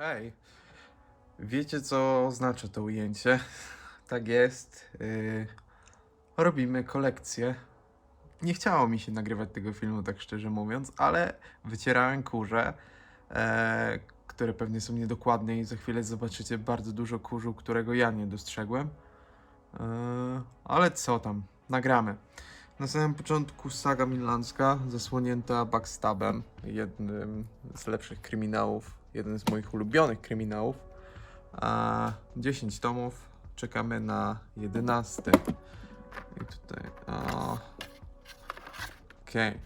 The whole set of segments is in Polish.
Hej, wiecie co oznacza to ujęcie? Tak jest. Yy, robimy kolekcję. Nie chciało mi się nagrywać tego filmu, tak szczerze mówiąc, ale wycierałem kurze, e, które pewnie są niedokładne i za chwilę zobaczycie bardzo dużo kurzu, którego ja nie dostrzegłem. E, ale co tam, nagramy. Na samym początku saga milanska, zasłonięta backstabem, jednym z lepszych kryminałów, jeden z moich ulubionych kryminałów. A 10 tomów, czekamy na 11. I tutaj. Okej,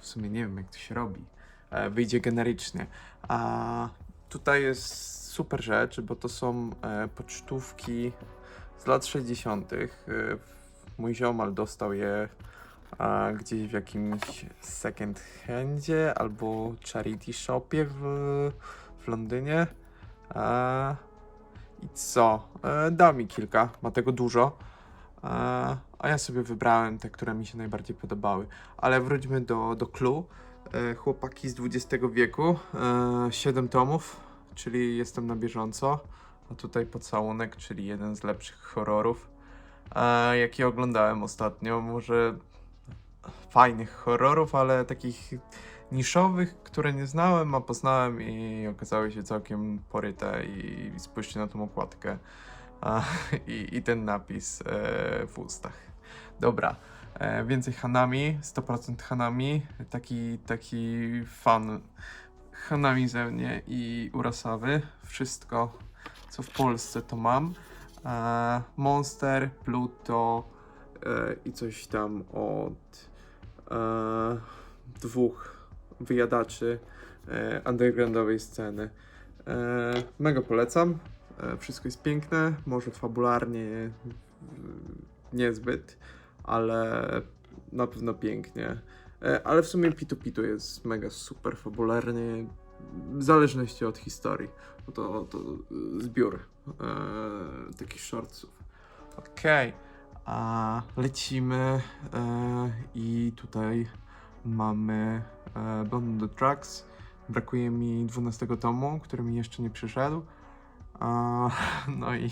w sumie nie wiem jak to się robi. E, wyjdzie generycznie. A tutaj jest super rzecz, bo to są e, pocztówki z lat 60. E, mój ziomal dostał je a gdzieś w jakimś second handzie albo charity shopie w, w Londynie. A, I co? E, dał mi kilka, ma tego dużo. E, a ja sobie wybrałem te, które mi się najbardziej podobały. Ale wróćmy do, do Clue. E, chłopaki z XX wieku, e, 7 tomów, czyli jestem na bieżąco. A tutaj pocałunek, czyli jeden z lepszych horrorów, e, jaki oglądałem ostatnio. Może fajnych horrorów, ale takich niszowych, które nie znałem, a poznałem i okazały się całkiem poryte i spójrzcie na tą okładkę a, i, i ten napis e, w ustach. Dobra, e, więcej Hanami, 100% Hanami, taki, taki fan Hanami ze mnie i Urasawy, wszystko co w Polsce to mam. E, Monster, Pluto e, i coś tam od e, dwóch wyjadaczy e, undergroundowej sceny. E, mega polecam. E, wszystko jest piękne, może fabularnie niezbyt, ale na pewno pięknie. Ale w sumie Pitu Pitu jest mega super fabularnie, w zależności od historii. Bo to, to zbiór e, takich shortsów. Okej. A lecimy e, i tutaj mamy e, Blonde on the Tracks. Brakuje mi 12 tomu, który mi jeszcze nie przyszedł. A, no i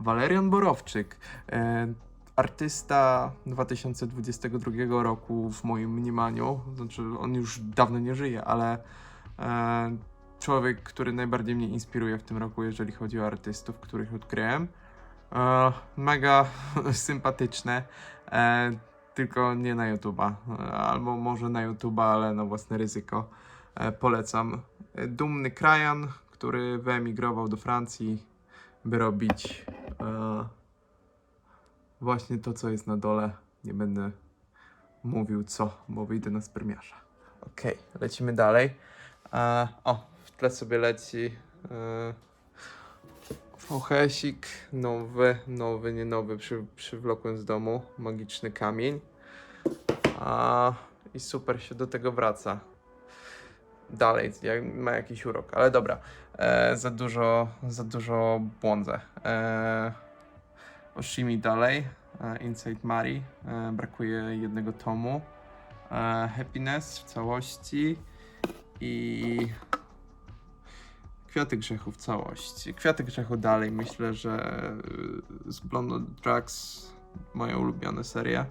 Walerian Borowczyk. E, artysta 2022 roku w moim mniemaniu. Znaczy, on już dawno nie żyje, ale e, człowiek, który najbardziej mnie inspiruje w tym roku, jeżeli chodzi o artystów, których odkryłem. E, mega sympatyczne, e, tylko nie na YouTube'a, albo może na YouTube'a, ale na własne ryzyko. E, polecam. E, Dumny krajan, który wyemigrował do Francji, by robić e, właśnie to, co jest na dole. Nie będę mówił co, bo wyjdę na spermiarza. Okej, lecimy dalej. E, o, w tle sobie leci e, VHS-ik, nowy, nowy, nie nowy, przy, przywlokłem z domu, magiczny kamień. A, I super się do tego wraca. Dalej, jak, ma jakiś urok, ale dobra. E, za dużo, za dużo błądzę. E, Oshimi dalej, e, Inside Mari, e, brakuje jednego tomu. E, Happiness w całości i Kwiaty Grzechu w całości. Kwiaty Grzechu dalej myślę, że y, z Blonde on the Drugs moja ulubiona seria,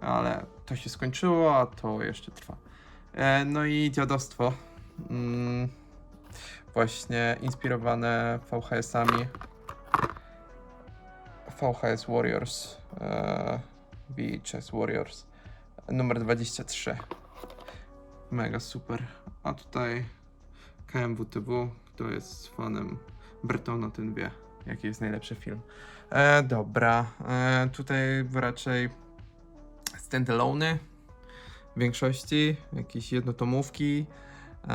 ale to się skończyło, a to jeszcze trwa. E, no i dziadostwo. Mm, właśnie inspirowane VHS-ami. VHS Warriors. E, VHS Warriors. Numer 23. Mega super. A tutaj KMWTW, kto jest fanem Bretona, ten wie, jaki jest najlepszy film. E, dobra, e, tutaj raczej standalone w większości, jakieś jednotomówki, e,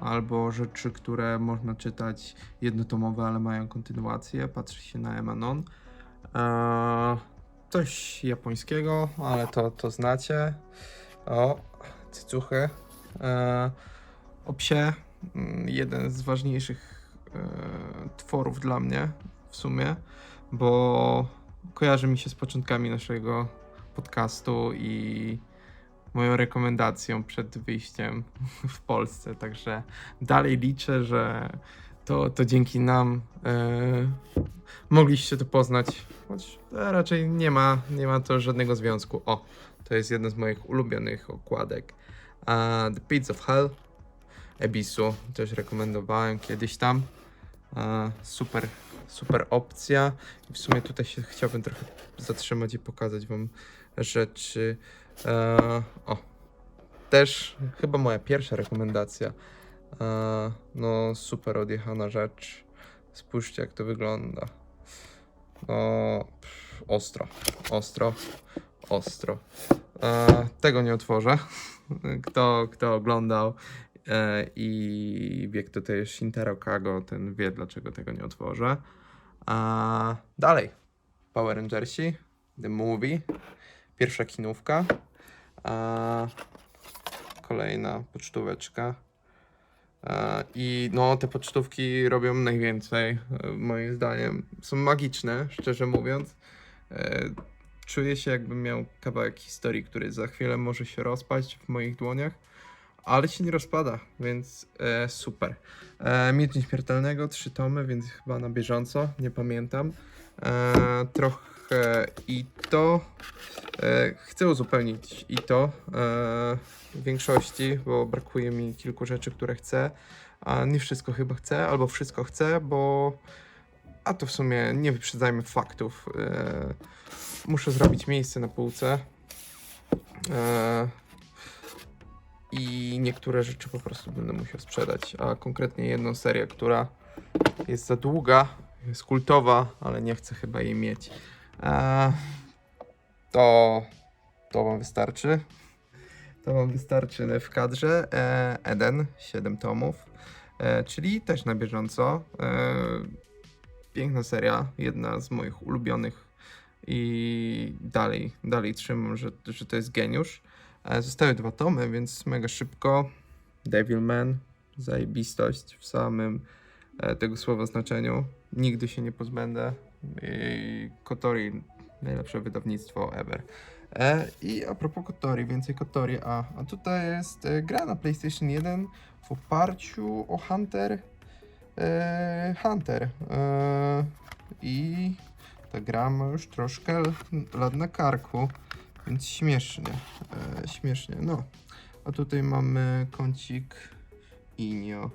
albo rzeczy, które można czytać jednotomowe, ale mają kontynuację. Patrzy się na Emanon. E, coś japońskiego, ale to, to znacie. O, cycuchy. E, o psie. Mm, Jeden z ważniejszych e, tworów dla mnie w sumie, bo kojarzy mi się z początkami naszego podcastu i moją rekomendacją przed wyjściem w Polsce. Także dalej liczę, że to, to dzięki nam e, mogliście to poznać. Choć e, raczej nie ma, nie ma to żadnego związku. O, to jest jedna z moich ulubionych okładek. A The Pits of Hell Ebisu też rekomendowałem kiedyś tam. E, super, super opcja. I w sumie tutaj się chciałbym trochę zatrzymać i pokazać wam rzeczy. E, o, też chyba moja pierwsza rekomendacja. E, no, super odjechana rzecz. Spójrzcie, jak to wygląda. No, pff, ostro, ostro, ostro. E, tego nie otworzę. Kto, kto oglądał i wie, kto to jest Shintaro Kago, ten wie, dlaczego tego nie otworzę. A dalej. Power Rangersi, The Movie, pierwsza kinówka. A, kolejna pocztóweczka. E, I no, te pocztówki robią najwięcej, e, moim zdaniem. Są magiczne, szczerze mówiąc. E, Czuję się, jakbym miał kawałek historii, który za chwilę może się rozpaść w moich dłoniach, ale się nie rozpada, więc e, super. E, Miecz Nieśmiertelnego, trzy tomy, więc chyba na bieżąco, nie pamiętam. E, trochę i to. E, chcę uzupełnić i to e, w większości, bo brakuje mi kilku rzeczy, które chcę. A nie wszystko chyba chcę, albo wszystko chcę, bo. A to w sumie nie wyprzedzajmy faktów. E, muszę zrobić miejsce na półce. E, I niektóre rzeczy po prostu będę musiał sprzedać. A konkretnie jedną serię, która jest za długa, jest kultowa, ale nie chcę chyba jej mieć. E, to, to wam wystarczy. To wam wystarczy w kadrze. E, Eden, 7 tomów, e, czyli też na bieżąco. E, piękna seria, jedna z moich ulubionych i dalej, dalej trzymam, że, że to jest geniusz. E, Zostały dwa tomy, więc mega szybko. Devilman, zajebistość w samym e, tego słowa znaczeniu. Nigdy się nie pozbędę. I Kotori, najlepsze wydawnictwo ever. E, I a propos Kotori, więcej Kotori. A, a tutaj jest gra na PlayStation 1 w oparciu o Hunter. E, Hunter. E, I ta gra ma już troszkę lat na karku, więc śmiesznie. E, śmiesznie, no. A tutaj mamy kącik Inio.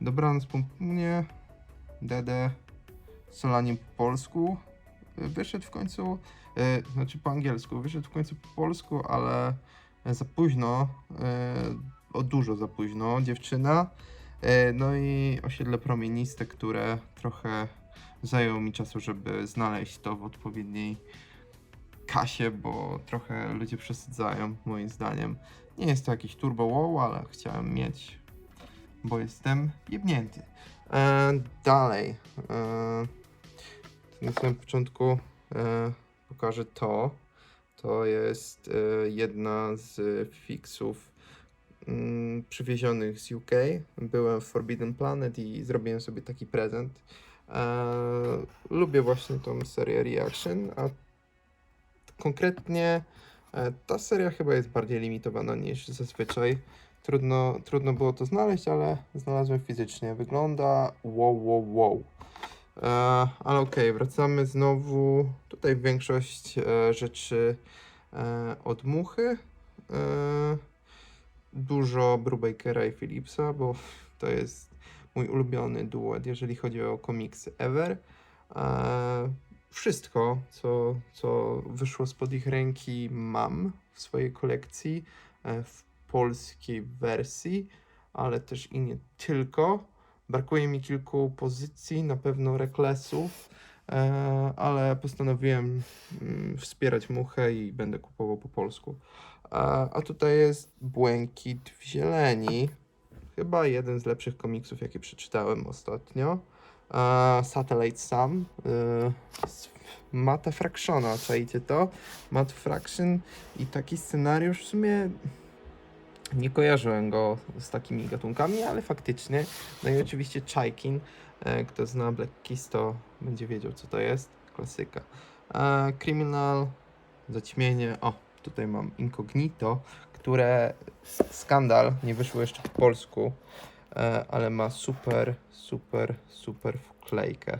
Dobranoc Pompunie, Dede, Solanie po polsku. E, Wyszedł w końcu, e, znaczy po angielsku, wyszedł w końcu po polsku, ale za późno, e, o dużo za późno, dziewczyna. E, no i osiedle promieniste, które trochę zajęło mi czasu, żeby znaleźć to w odpowiedniej kasie, bo trochę ludzie przesadzają, moim zdaniem. Nie jest to jakiś turbo wow, ale chciałem mieć, bo jestem jebnięty. E, dalej. E, na samym początku e, pokażę to. To jest e, jedna z fixów mm, przywiezionych z UK. Byłem w Forbidden Planet i zrobiłem sobie taki prezent. E, lubię właśnie tą serię Reaction, a konkretnie e, ta seria chyba jest bardziej limitowana niż zazwyczaj. Trudno, trudno było to znaleźć, ale znalazłem fizycznie. Wygląda wow, wow, wow. E, ale okej, wracamy znowu. Tutaj większość e, rzeczy e, od muchy. E, dużo Brubakera i Philipsa, bo to jest mój ulubiony duet, jeżeli chodzi o komiksy ever. E, wszystko, co, co wyszło spod ich ręki, mam w swojej kolekcji e, w polskiej wersji, ale też i nie tylko. Brakuje mi kilku pozycji, na pewno reklesów, e, ale postanowiłem mm, wspierać muchę i będę kupował po polsku. A, a tutaj jest Błękit w zieleni. Chyba jeden z lepszych komiksów, jakie przeczytałem ostatnio. Satellite Sam z Mata Fractiona, czajcie to? Matt Fraction i taki scenariusz w sumie nie kojarzyłem go z takimi gatunkami, ale faktycznie. No i oczywiście Chaikin. E, kto zna Black Kiss, to będzie wiedział, co to jest. Klasyka. E, Criminal, Zaćmienie. O, tutaj mam Incognito, które skandal nie wyszło jeszcze po polsku, ale ma super, super, super wklejkę.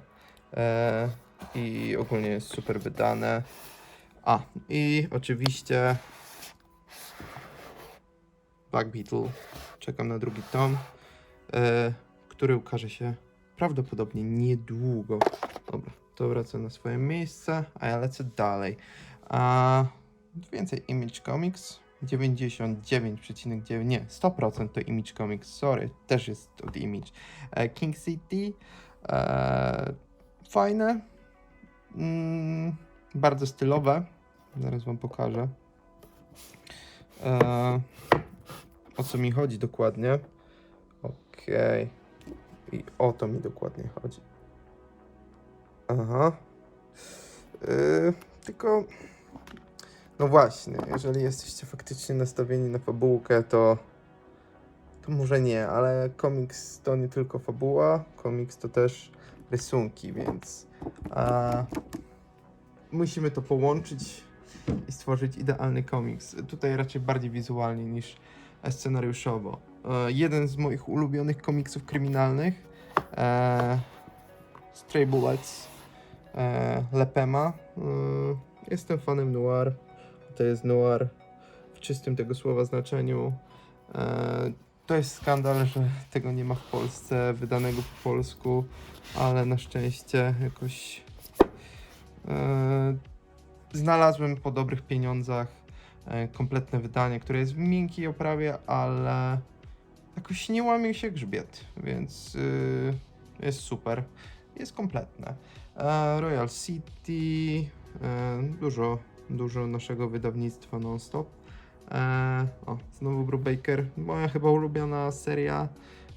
E, I ogólnie jest super wydane. A, i oczywiście Black Beetle. Czekam na drugi tom, e, który ukaże się prawdopodobnie niedługo. Dobra, to wraca na swoje miejsce, a ja lecę dalej. A więcej Image Comics. 99,9, nie, 100% to Image Comics, sorry, też jest od Image. E, King City, e, fajne, mm, bardzo stylowe, zaraz wam pokażę. E, o co mi chodzi dokładnie? Okej, i o to mi dokładnie chodzi. Aha. Yy, tylko. No właśnie, jeżeli jesteście faktycznie nastawieni na fabułkę, to. To może nie, ale komiks to nie tylko fabuła, komiks to też rysunki, więc. A, musimy to połączyć i stworzyć idealny komiks. Tutaj raczej bardziej wizualnie niż scenariuszowo. E, jeden z moich ulubionych komiksów kryminalnych. E, Stray Bullets e, Lepema. E, jestem fanem noir. To jest noir w czystym tego słowa znaczeniu. E, to jest skandal, że tego nie ma w Polsce, wydanego po polsku, ale na szczęście jakoś e, znalazłem po dobrych pieniądzach e, kompletne wydanie, które jest w miękkiej oprawie, ale jakoś nie łamie się grzbiet, więc jest super. Jest kompletne. Royal City, dużo, dużo naszego wydawnictwa non-stop. E, o, znowu Brubaker, moja chyba ulubiona seria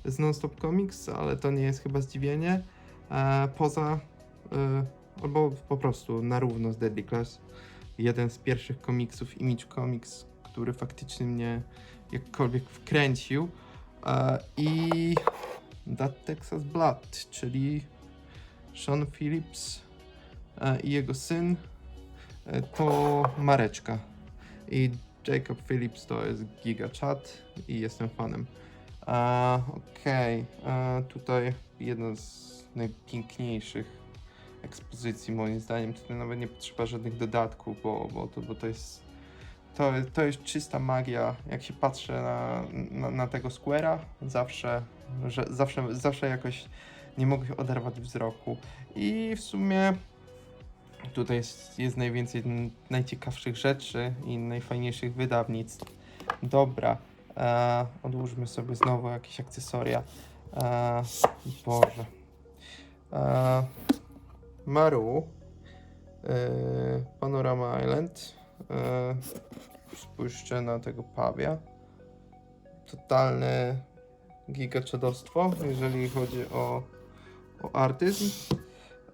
z non-stop comics, ale to nie jest chyba zdziwienie. E, poza, e, albo po prostu na równo z Deadly Class. Jeden z pierwszych komiksów, Image Comics, który faktycznie mnie jakkolwiek wkręcił. E, I That Texas Blood, czyli Sean Phillips e, i jego syn to Mareczka. I Jacob Phillips to jest Giga Chat i jestem fanem. E, Okej, e, tutaj jedna z najpiękniejszych ekspozycji moim zdaniem. Tutaj nawet nie potrzeba żadnych dodatków, bo, bo, to, bo to jest to, to jest czysta magia. Jak się patrzę na, na, na tego Square'a, zawsze, że, zawsze, zawsze jakoś nie mogę oderwać wzroku. I w sumie tutaj jest, jest najwięcej najciekawszych rzeczy i najfajniejszych wydawnictw. Dobra, e, odłóżmy sobie znowu jakieś akcesoria. E, Boże. E, Maru. E, Panorama Island. E, spójrzcie na tego pawia. Totalne gigaczadostwo, jeżeli chodzi o, o artyzm.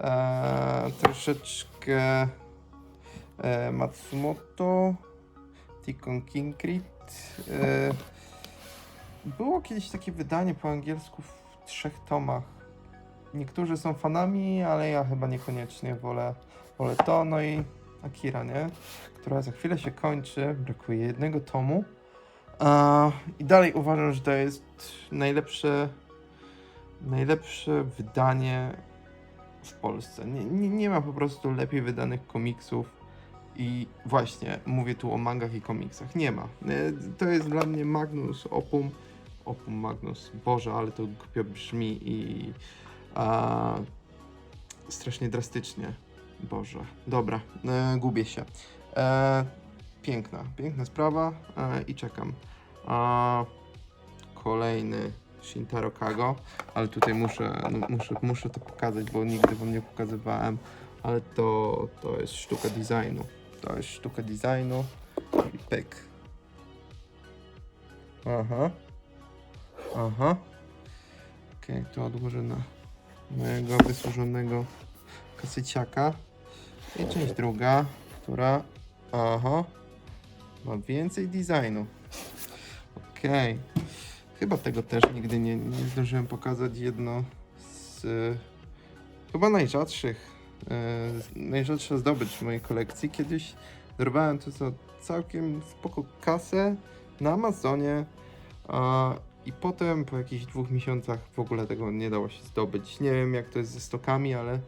E, troszeczkę e, Matsumoto, Tikon Kinkrit. E, było kiedyś takie wydanie po angielsku w trzech tomach. Niektórzy są fanami, ale ja chyba niekoniecznie wolę, wolę to. No i Akira, nie? Która za chwilę się kończy. Brakuje jednego tomu. I dalej uważam, że to jest najlepsze, najlepsze wydanie w Polsce. Nie, nie, nie ma po prostu lepiej wydanych komiksów. I właśnie, mówię tu o mangach i komiksach. Nie ma. E, To jest dla mnie Magnus Opum. Opum Magnus. Boże, ale to głupio brzmi i a, strasznie drastycznie. Boże. Dobra, e, gubię się. E, piękna, piękna sprawa e, i czekam. A, kolejny Shintaro Kago, ale tutaj muszę, no, muszę, muszę to pokazać, bo nigdy wam nie pokazywałem, ale to, to jest sztuka designu. To jest sztuka designu i pyk. Aha. Aha. Okej, to odłożę na mojego wysłużonego kasyciaka. I część druga, która, aha, ma więcej designu. Okej. Chyba tego też nigdy nie, nie zdążyłem pokazać. Jedno z e, chyba najrzadszych, e, najrzadsza zdobycz w mojej kolekcji. Kiedyś dorwałem to za całkiem spoko kasę na Amazonie. A, I potem po jakichś dwóch miesiącach w ogóle tego nie dało się zdobyć. Nie wiem jak to jest ze stokami, ale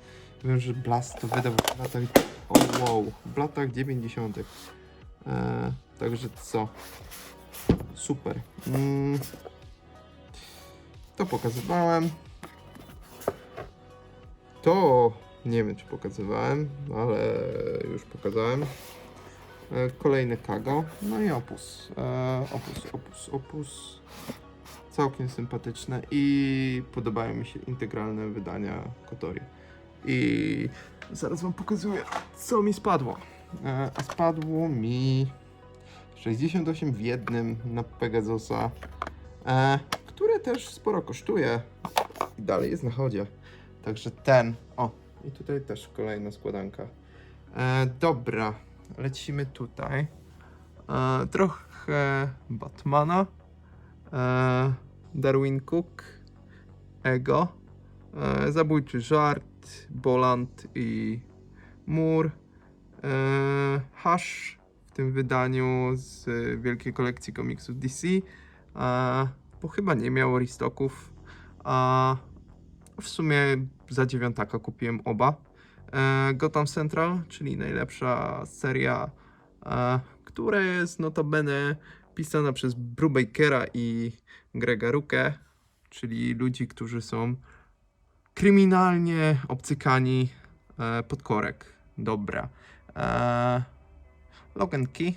wiem, że Blast to wydał w latach. O wow, w latach 90. E, także co? Super. Mm, to pokazywałem. To nie wiem, czy pokazywałem, ale już pokazałem. E, Kolejny Kago. No i Opus. E, Opus, Opus, Opus. Całkiem sympatyczne i podobają mi się integralne wydania Kotori. I zaraz wam pokazuję, co mi spadło. E, A spadło mi 68 w jednym na Pegasusa, które też sporo kosztuje i dalej jest na chodzie. Także ten. O, i tutaj też kolejna składanka. E, dobra, lecimy tutaj. E, trochę Batmana. E, Darwin Cook. Ego. E, zabójczy żart. Boland i Moore. E, Hush w tym wydaniu z wielkiej kolekcji komiksów DC. E, bo chyba nie miało restocków. A w sumie za dziewiątaka kupiłem oba. E, Gotham Central, czyli najlepsza seria, e, która jest notabene pisana przez Brubakera i Grega Rukę, czyli ludzi, którzy są kryminalnie obcykani e, pod korek. Dobra. Logan Key.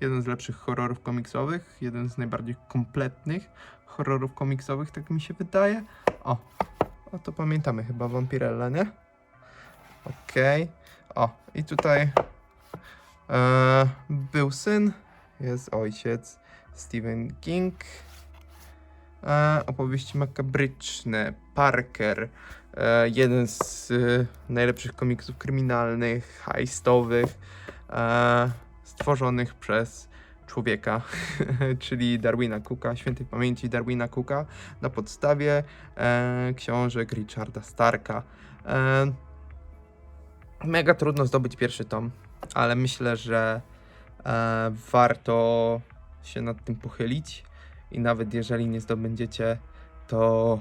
Jeden z lepszych horrorów komiksowych, jeden z najbardziej kompletnych horrorów komiksowych, tak mi się wydaje. O, o to pamiętamy chyba Vampirella, nie? Okej. O, i tutaj e, był syn, jest ojciec Stephen King. E, opowieści makabryczne, Parker, e, jeden z e, najlepszych komiksów kryminalnych, heistowych, e, stworzonych przez człowieka, czyli Darwina Cooka, świętej pamięci Darwina Cooka, na podstawie e, książek Richarda Starka. E, mega trudno zdobyć pierwszy tom, ale myślę, że e, warto się nad tym pochylić i nawet jeżeli nie zdobędziecie, to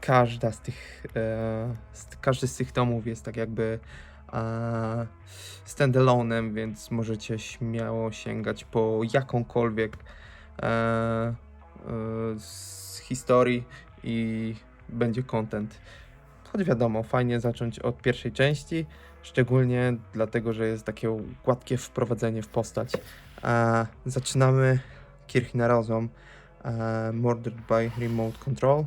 każda z tych, e, każdy z tych tomów jest tak jakby standalone'em, więc możecie śmiało sięgać po jakąkolwiek e, e, z historii i będzie content. Choć wiadomo, fajnie zacząć od pierwszej części, szczególnie dlatego, że jest takie gładkie wprowadzenie w postać. E, zaczynamy Kirchner Rozum, e, Murdered by Remote Control,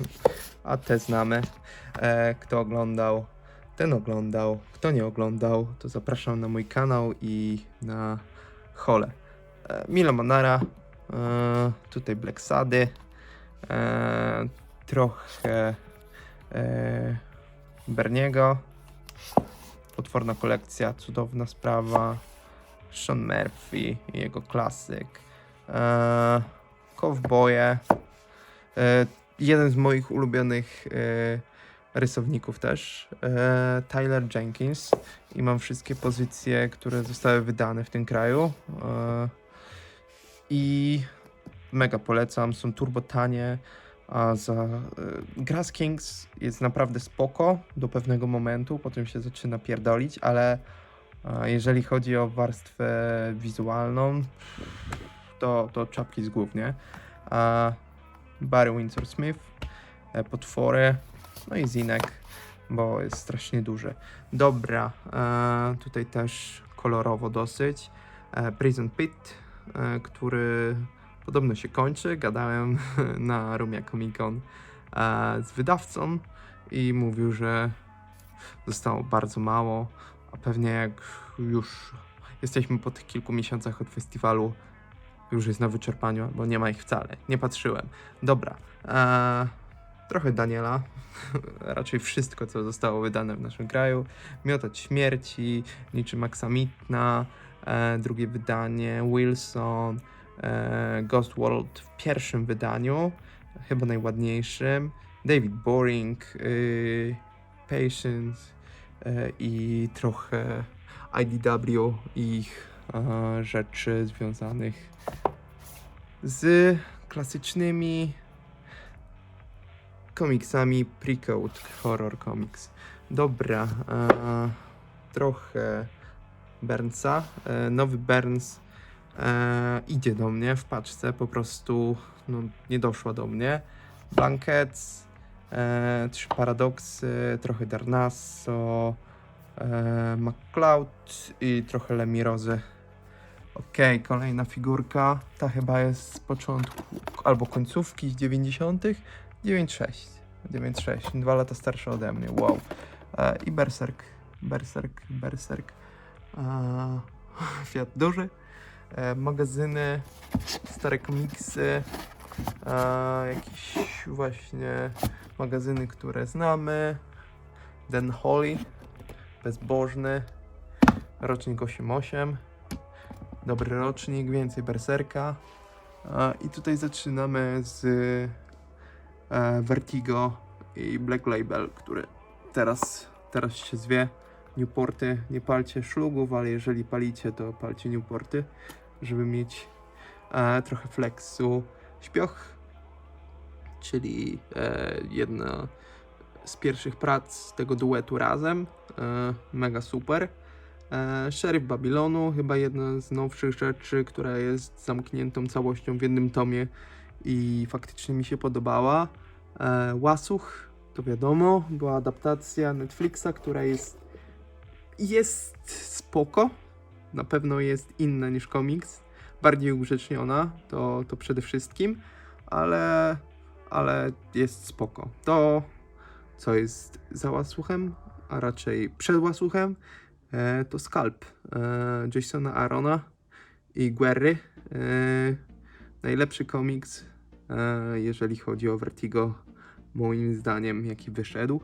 a te znamy. E, kto oglądał, ten oglądał. Kto nie oglądał, to zapraszam na mój kanał i na hole. E, Milo Manara, e, tutaj Black Sady, e, trochę Berniego, potworna kolekcja, cudowna sprawa, Sean Murphy i jego klasyk, e, Cowboye, jeden z moich ulubionych rysowników też, e, Tyler Jenkins i mam wszystkie pozycje, które zostały wydane w tym kraju. E, i mega polecam, są turbo tanie, a za e, gra z Kings jest naprawdę spoko do pewnego momentu, potem się zaczyna pierdolić, ale e, jeżeli chodzi o warstwę wizualną, to, to czapki z głów, nie? A Barry Windsor Smith, e, potwory, no i Zinek, bo jest strasznie duży. Dobra, e, tutaj też kolorowo dosyć. E, Prison Pit, e, który podobno się kończy. Gadałem na Rumia Comic Con e, z wydawcą i mówił, że zostało bardzo mało, a pewnie jak już jesteśmy po tych kilku miesiącach od festiwalu, już jest na wyczerpaniu, albo nie ma ich wcale. Nie patrzyłem. Dobra. E, trochę Daniela. Raczej wszystko, co zostało wydane w naszym kraju. Miotać śmierci, niczym Aksamitna, e, drugie wydanie, Wilson, e, Ghost World w pierwszym wydaniu, chyba najładniejszym, David Boring, y, Patience e, i trochę IDW i ich e, rzeczy związanych z klasycznymi komiksami Precode Horror Comics. Dobra, e, trochę Burnsa. E, nowy Burns e, idzie do mnie w paczce, po prostu no, nie doszła do mnie. Blankets, e, trzy paradoksy, trochę Darnaso, e, McCloud i trochę Lemirozy. Okej, kolejna figurka. Ta chyba jest z początku albo końcówki z 90. 9.6. 9.6. Dwa lata starsza ode mnie. Wow. E, I Berserk. Berserk, Berserk. E, Fiat duży. E, magazyny, stare komiksy. E, jakieś właśnie magazyny, które znamy. Den Holly. Bezbożny. Rocznik 8.8. Dobry rocznik, więcej Berserka. E, I tutaj zaczynamy z Vertigo i Black Label, który teraz, teraz się zwie. Newporty, nie palcie szlugów, ale jeżeli palicie, to palcie Newporty, żeby mieć e, trochę flexu. Śpioch, czyli e, jedna z pierwszych prac tego duetu razem. E, mega super. E, Szeryf Babilonu, chyba jedna z nowszych rzeczy, która jest zamkniętą całością w jednym tomie i faktycznie mi się podobała. E, Łasuch, to wiadomo, była adaptacja Netflixa, która jest, jest spoko. Na pewno jest inna niż komiks, bardziej ugrzeczniona, to, to przede wszystkim, ale, ale jest spoko. To, co jest za łasuchem, a raczej przed łasuchem, e, to Scalp e, Jasona Arona i Guerry. E, najlepszy komiks, jeżeli chodzi o Vertigo, moim zdaniem, jaki wyszedł.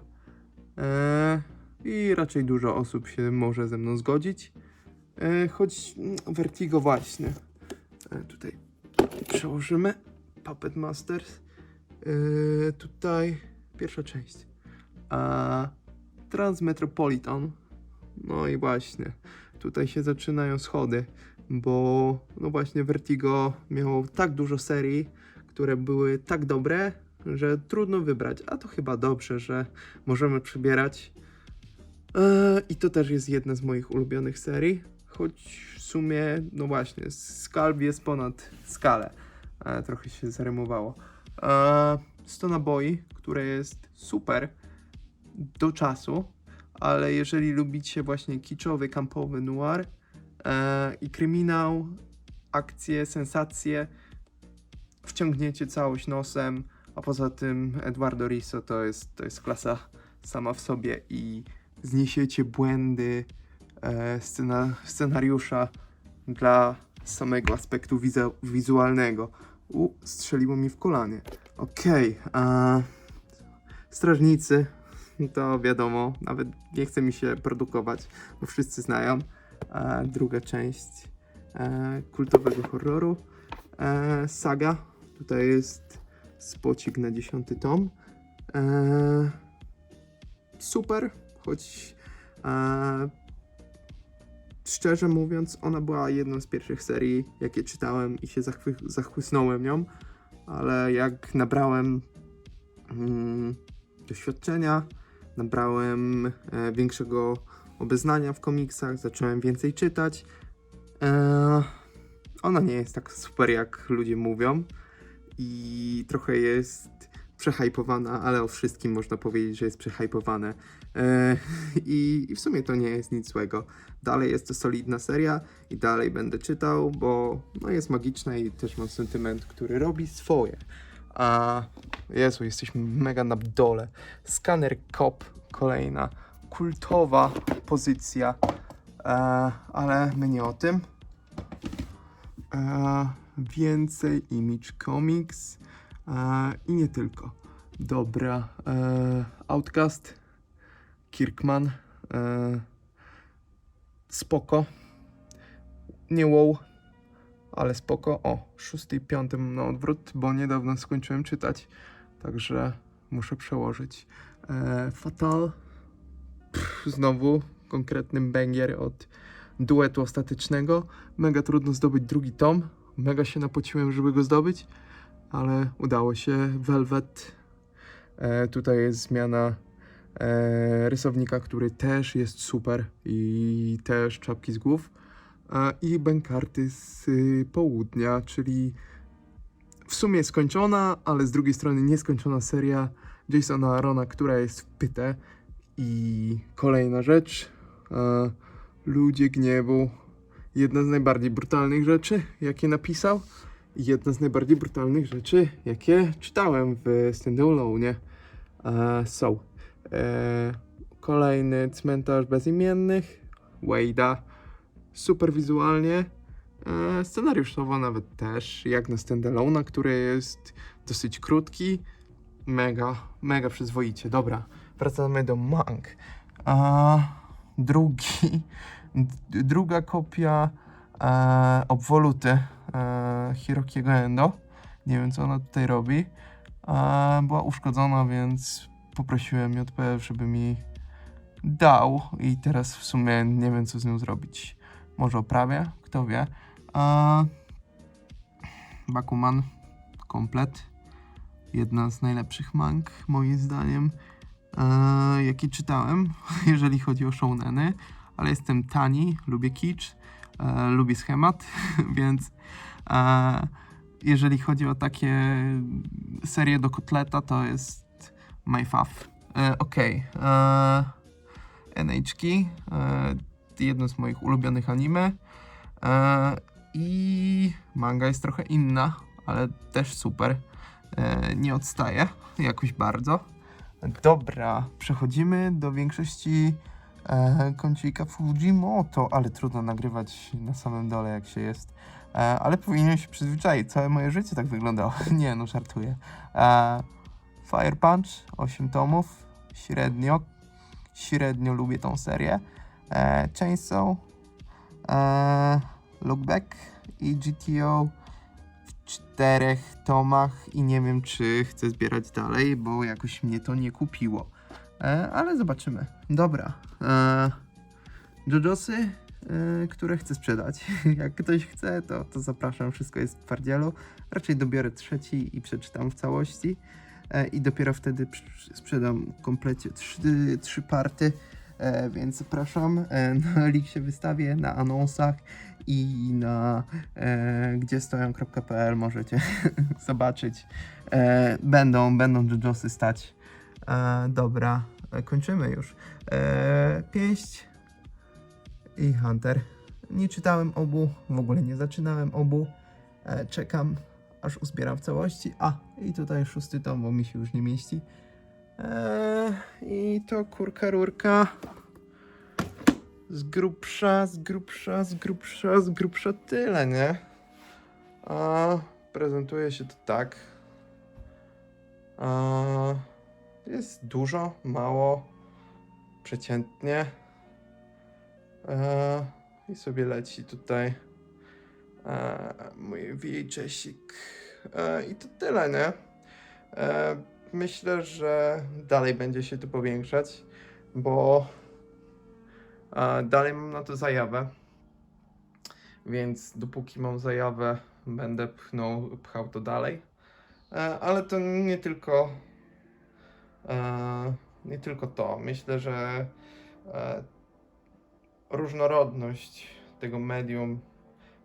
E, I raczej dużo osób się może ze mną zgodzić. E, choć mm, Vertigo właśnie. E, tutaj przełożymy. Puppet Masters. E, tutaj pierwsza część. A Transmetropolitan. No i właśnie. Tutaj się zaczynają schody, bo no właśnie Vertigo miało tak dużo serii, które były tak dobre, że trudno wybrać. A to chyba dobrze, że możemy przybierać. Eee, I to też jest jedna z moich ulubionych serii, choć w sumie, no właśnie, Skalb jest ponad skalę. E, trochę się zarymowało. Eee, 100 naboi, które jest super do czasu, ale jeżeli lubicie właśnie kiczowy, kampowy noir e, i kryminał, akcje, sensacje, wciągniecie całość nosem, a poza tym Eduardo Risso to jest, to jest klasa sama w sobie i zniesiecie błędy e, scena, scenariusza dla samego aspektu wiza, wizualnego. U, strzeliło mi w kolanie. Okej, a strażnicy, to wiadomo, nawet nie chce mi się produkować, bo wszyscy znają. E, druga część e, kultowego horroru. E, saga, tutaj jest spocik na dziesiąty tom. E, super, choć e, szczerze mówiąc, ona była jedną z pierwszych serii, jakie czytałem i się zachwy- zachłysnąłem nią, ale jak nabrałem mm, doświadczenia, nabrałem e, większego obeznania w komiksach, zacząłem więcej czytać. E, ona nie jest tak super, jak ludzie mówią i trochę jest przehypowana, ale o wszystkim można powiedzieć, że jest przehypowane. E, i, I w sumie to nie jest nic złego. Dalej jest to solidna seria i dalej będę czytał, bo no, jest magiczna i też mam sentyment, który robi swoje. A Jezu, jesteśmy mega na dole. Scanner Cop, kolejna kultowa pozycja, e, ale my nie o tym. E, więcej Image Comics e, i nie tylko. Dobra, e, Outcast, Kirkman, e, spoko. Nie wow, ale spoko. O, szósty i piąty mam na odwrót, bo niedawno skończyłem czytać, także muszę przełożyć. E, Fatal, Pff, znowu konkretny banger od duetu ostatecznego. Mega trudno zdobyć drugi tom, Mega się napociłem, żeby go zdobyć, ale udało się. Velvet. E, tutaj jest zmiana e, rysownika, który też jest super i też czapki z głów. E, I bękarty z y, południa, czyli w sumie skończona, ale z drugiej strony nieskończona seria Jasona Arona, która jest w pytę. I kolejna rzecz. E, Ludzie gniewu. Jedna z najbardziej brutalnych rzeczy, jakie napisał. I jedna z najbardziej brutalnych rzeczy, jakie czytałem w Standalone. E, są. E, kolejny cmentarz bezimiennych. Wade'a. Super wizualnie. E, scenariuszowo nawet też, jak na Standalone'a, który jest dosyć krótki. Mega, mega przyzwoicie. Dobra, wracamy do Mank. A drugi, druga kopia e, obwoluty e, Hirokiego Endo. Nie wiem, co ona tutaj robi. E, była uszkodzona, więc poprosiłem JPF, żeby mi dał i teraz w sumie nie wiem, co z nią zrobić. Może oprawię, kto wie. E, Bakuman, komplet. Jedna z najlepszych mang, moim zdaniem, e, jaki czytałem, jeżeli chodzi o shouneny. Ale jestem tani, lubię kicz, e, lubię schemat, więc e, jeżeli chodzi o takie serie do kotleta, to jest my fav. E, Okej. e, NHK, e, jedno z moich ulubionych anime. E, I manga jest trochę inna, ale też super. E, nie odstaje jakoś bardzo. Dobra, przechodzimy do większości e, kącika Fujimoto, ale trudno nagrywać na samym dole jak się jest. E, ale powinienem się przyzwyczaić, całe moje życie tak wyglądało. Nie, no żartuję. E, Fire Punch, 8 tomów, średnio, średnio lubię tą serię. E, Chainsaw, e, Look Back i GTO w czterech tomach i nie wiem, czy chcę zbierać dalej, bo jakoś mnie to nie kupiło. E, ale zobaczymy. Dobra. E, Jojosy, e, które chcę sprzedać. Jak ktoś chce, to, to zapraszam. Wszystko jest w twardzielu. Raczej dobiorę trzeci i przeczytam w całości. E, I dopiero wtedy sprzedam w komplecie trzy, trzy party. E, więc zapraszam. E, na link się wystawię na anonsach i na e, gdzie stoją.pl możecie zobaczyć. E, będą, będą JoJosy stać. E, dobra, kończymy już. E, pięść i Hunter. Nie czytałem obu, w ogóle nie zaczynałem obu. E, czekam, aż uzbieram w całości. A, i tutaj szósty tom, bo mi się już nie mieści. E, I to kurka rurka. Z grubsza, z grubsza, z grubsza, z grubsza tyle, nie? A prezentuje się to tak. A, jest dużo, mało, przeciętnie. E, I sobie leci tutaj e, mój VHSik. E, I to tyle, nie? E, myślę, że dalej będzie się to powiększać, bo e, dalej mam na to zajawę. Więc dopóki mam zajawę, będę pchnął, pchał to dalej. E, ale to nie tylko nie tylko to. Myślę, że e, różnorodność tego medium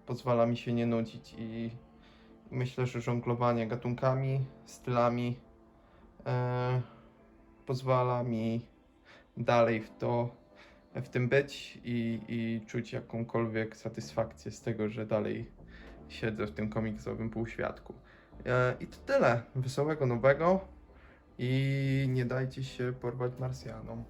pozwala mi się nie nudzić i myślę, że żonglowanie gatunkami, stylami e, pozwala mi dalej w to w tym być i, i czuć jakąkolwiek satysfakcję z tego, że dalej siedzę w tym komiksowym półświadku. E, I to tyle. Wesołego nowego i nie dajcie się porwać Marsjanom.